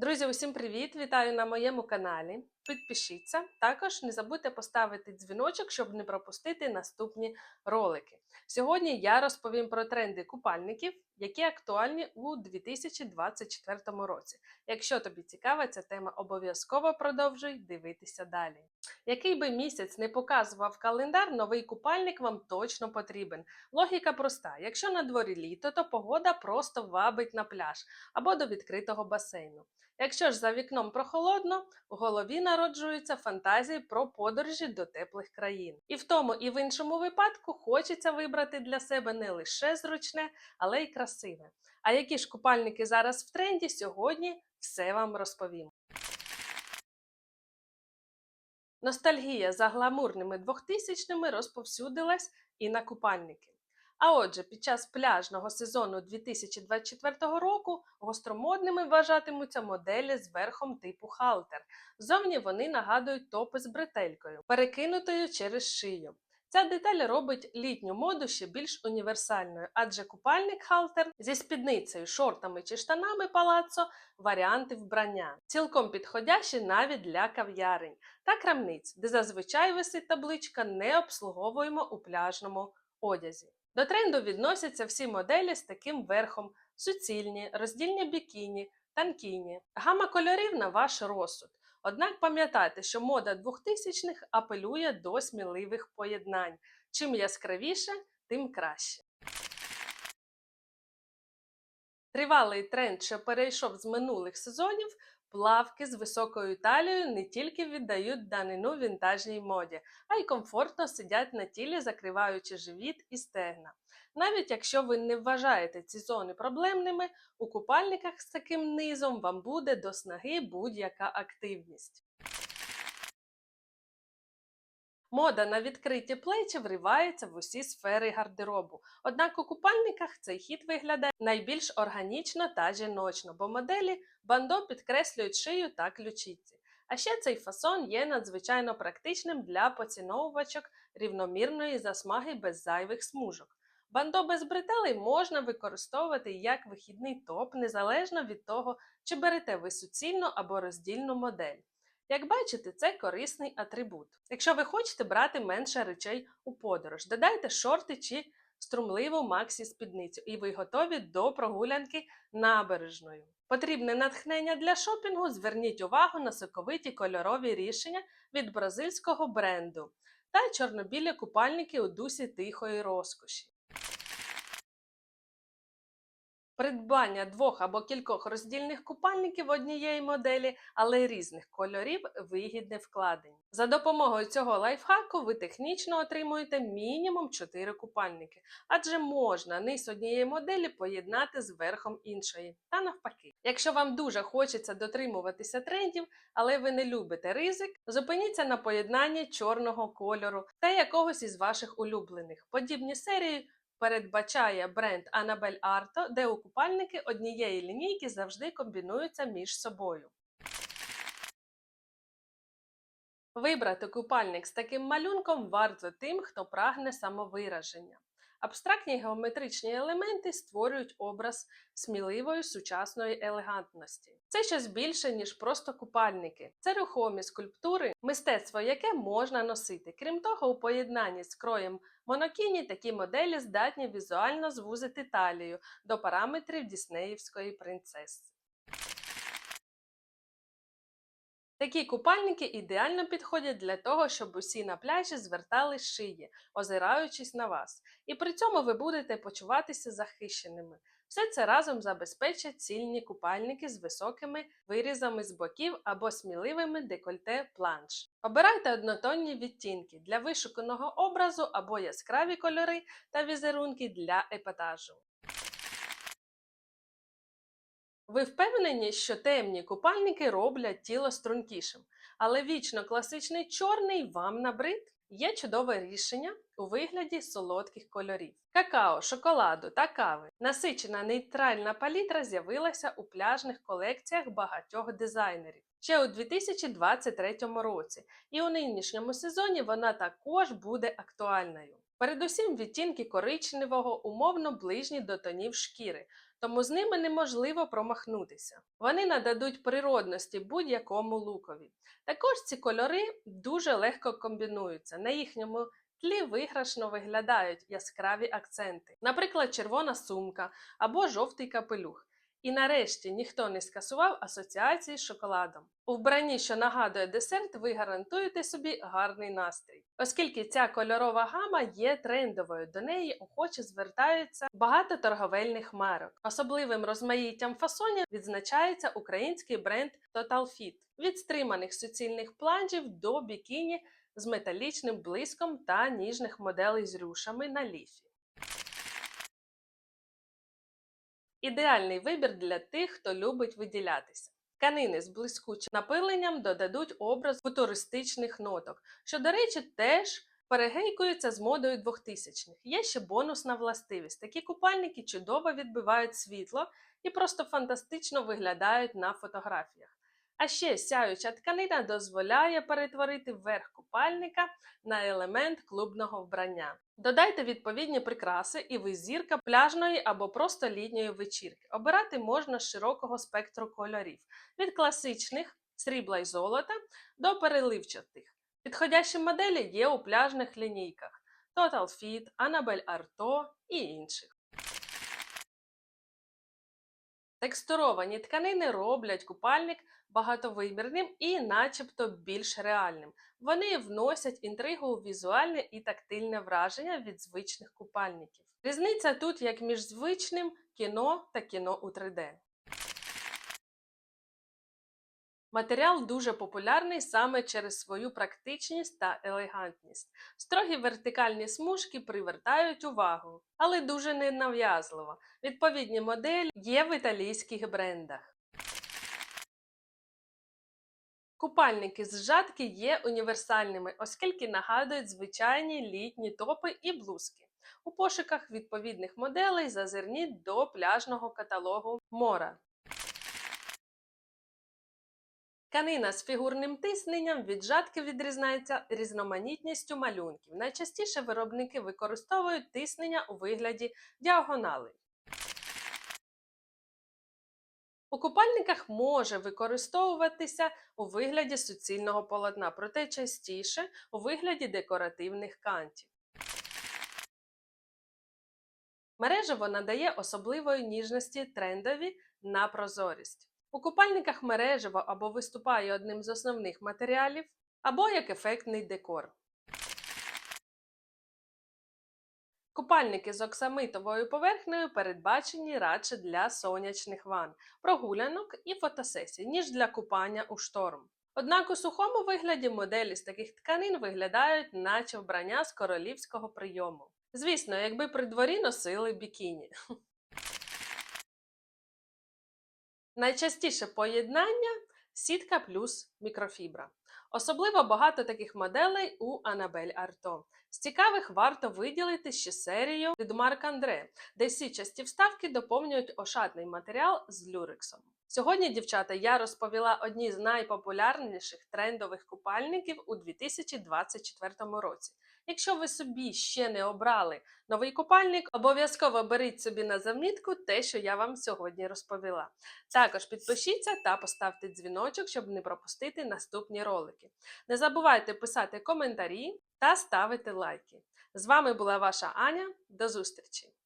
Друзі, усім привіт! Вітаю на моєму каналі. Підпишіться. Також не забудьте поставити дзвіночок, щоб не пропустити наступні ролики. Сьогодні я розповім про тренди купальників, які актуальні у 2024 році. Якщо тобі цікава ця тема, обов'язково продовжуй дивитися далі. Який би місяць не показував календар, новий купальник вам точно потрібен. Логіка проста: якщо на дворі літо, то погода просто вабить на пляж або до відкритого басейну. Якщо ж за вікном прохолодно, в голові народжуються фантазії про подорожі до теплих країн. І в тому, і в іншому випадку хочеться вибрати для себе не лише зручне, але й красиве. А які ж купальники зараз в тренді, сьогодні все вам розповім. Ностальгія за гламурними 2000-ми розповсюдилась і на купальники. А отже, під час пляжного сезону 2024 року гостромодними вважатимуться моделі з верхом типу халтер. Зовні вони нагадують топи з бретелькою, перекинутою через шию. Ця деталь робить літню моду ще більш універсальною, адже купальник халтер зі спідницею, шортами чи штанами палаццо – варіанти вбрання, цілком підходящі навіть для кав'ярень та крамниць, де зазвичай висить табличка не обслуговуємо у пляжному одязі. До тренду відносяться всі моделі з таким верхом: суцільні, роздільні бікіні, танкіні. Гама кольорів на ваш розсуд. Однак пам'ятайте, що мода 2000-х апелює до сміливих поєднань. Чим яскравіше, тим краще. Тривалий тренд, що перейшов з минулих сезонів, плавки з високою талією не тільки віддають данину вінтажній моді, а й комфортно сидять на тілі, закриваючи живіт і стегна. Навіть якщо ви не вважаєте ці зони проблемними, у купальниках з таким низом вам буде до снаги будь-яка активність. Мода на відкриті плечі вривається в усі сфери гардеробу. Однак у купальниках цей хід виглядає найбільш органічно та жіночно, бо моделі бандо підкреслюють шию та ключиці. А ще цей фасон є надзвичайно практичним для поціновувачок рівномірної засмаги без зайвих смужок. Бандо без бретелей можна використовувати як вихідний топ, незалежно від того, чи берете ви суцільну або роздільну модель. Як бачите, це корисний атрибут. Якщо ви хочете брати менше речей у подорож, додайте шорти чи струмливу максі спідницю, і ви готові до прогулянки набережною. Потрібне натхнення для шопінгу, зверніть увагу на соковиті кольорові рішення від бразильського бренду та чорнобілі купальники у дусі тихої розкоші. Придбання двох або кількох роздільних купальників однієї моделі, але різних кольорів вигідне вкладення. За допомогою цього лайфхаку ви технічно отримуєте мінімум 4 купальники, адже можна низ однієї моделі поєднати з верхом іншої. Та навпаки. Якщо вам дуже хочеться дотримуватися трендів, але ви не любите ризик, зупиніться на поєднанні чорного кольору та якогось із ваших улюблених. Подібні серії передбачає бренд Annabelle Arto, де у купальники однієї лінійки завжди комбінуються між собою. Вибрати купальник з таким малюнком варто тим, хто прагне самовираження. Абстрактні геометричні елементи створюють образ сміливої сучасної елегантності. Це щось більше, ніж просто купальники. Це рухомі скульптури, мистецтво, яке можна носити. Крім того, у поєднанні з кроєм монокіні такі моделі здатні візуально звузити талію до параметрів Діснеївської принцеси. Такі купальники ідеально підходять для того, щоб усі на пляжі звертали шиї, озираючись на вас, і при цьому ви будете почуватися захищеними. Все це разом забезпечать цільні купальники з високими вирізами з боків або сміливими декольте планш. Обирайте однотонні відтінки для вишуканого образу або яскраві кольори та візерунки для епатажу. Ви впевнені, що темні купальники роблять тіло стрункішим, але вічно класичний чорний вам набрид? Є чудове рішення у вигляді солодких кольорів. Какао, шоколаду та кави. Насичена нейтральна палітра з'явилася у пляжних колекціях багатьох дизайнерів ще у 2023 році, і у нинішньому сезоні вона також буде актуальною. Передусім відтінки коричневого умовно ближні до тонів шкіри, тому з ними неможливо промахнутися. Вони нададуть природності будь-якому лукові. Також ці кольори дуже легко комбінуються. На їхньому тлі виграшно виглядають яскраві акценти, наприклад, червона сумка або жовтий капелюх. І нарешті ніхто не скасував асоціації з шоколадом. У вбранні, що нагадує десерт, ви гарантуєте собі гарний настрій, оскільки ця кольорова гама є трендовою, до неї охоче звертаються багато торговельних марок. Особливим розмаїттям фасонів відзначається український бренд Total Fit. від стриманих суцільних планжів до бікіні з металічним блиском та ніжних моделей з рюшами на ліфі. Ідеальний вибір для тих, хто любить виділятися. Канини з блискучим напиленням додадуть образ футуристичних ноток, що, до речі, теж перегейкується з модою 2000-х. Є ще бонусна властивість. Такі купальники чудово відбивають світло і просто фантастично виглядають на фотографіях. А ще сяюча тканина дозволяє перетворити верх купальника на елемент клубного вбрання. Додайте відповідні прикраси, і ви зірка пляжної або просто літньої вечірки. Обирати можна широкого спектру кольорів від класичних срібла й золота до переливчатих. Підходящі моделі є у пляжних лінійках Total Fit, Annabelle Arto і інших. Текстуровані тканини роблять купальник багатовимірним і, начебто, більш реальним. Вони вносять інтригу у візуальне і тактильне враження від звичних купальників. Різниця тут як між звичним кіно та кіно у 3D. Матеріал дуже популярний саме через свою практичність та елегантність. Строгі вертикальні смужки привертають увагу, але дуже ненав'язливо. Відповідні моделі є в італійських брендах. Купальники з жатки є універсальними, оскільки нагадують звичайні літні топи і блузки. У пошуках відповідних моделей зазирніть до пляжного каталогу Мора. Тканина з фігурним тисненням від жатки відрізняється різноманітністю малюнків. Найчастіше виробники використовують тиснення у вигляді діагоналей. У купальниках може використовуватися у вигляді суцільного полотна, проте частіше у вигляді декоративних кантів. Мережево надає особливої ніжності трендові на прозорість. У купальниках мережево або виступає одним з основних матеріалів, або як ефектний декор. Купальники з оксамитовою поверхнею передбачені радше для сонячних ванн, прогулянок і фотосесій, ніж для купання у шторм. Однак у сухому вигляді моделі з таких тканин виглядають, наче вбрання з королівського прийому. Звісно, якби при дворі носили бікіні. Найчастіше поєднання сітка плюс мікрофібра. Особливо багато таких моделей у Annabelle Arto. З цікавих варто виділити ще серію від Андре, де січасті вставки доповнюють ошатний матеріал з люрексом. Сьогодні, дівчата, я розповіла одні з найпопулярніших трендових купальників у 2024 році. Якщо ви собі ще не обрали новий купальник, обов'язково беріть собі на замітку те, що я вам сьогодні розповіла. Також підпишіться та поставте дзвіночок, щоб не пропустити наступні ролики. Не забувайте писати коментарі та ставити лайки. З вами була ваша Аня. До зустрічі!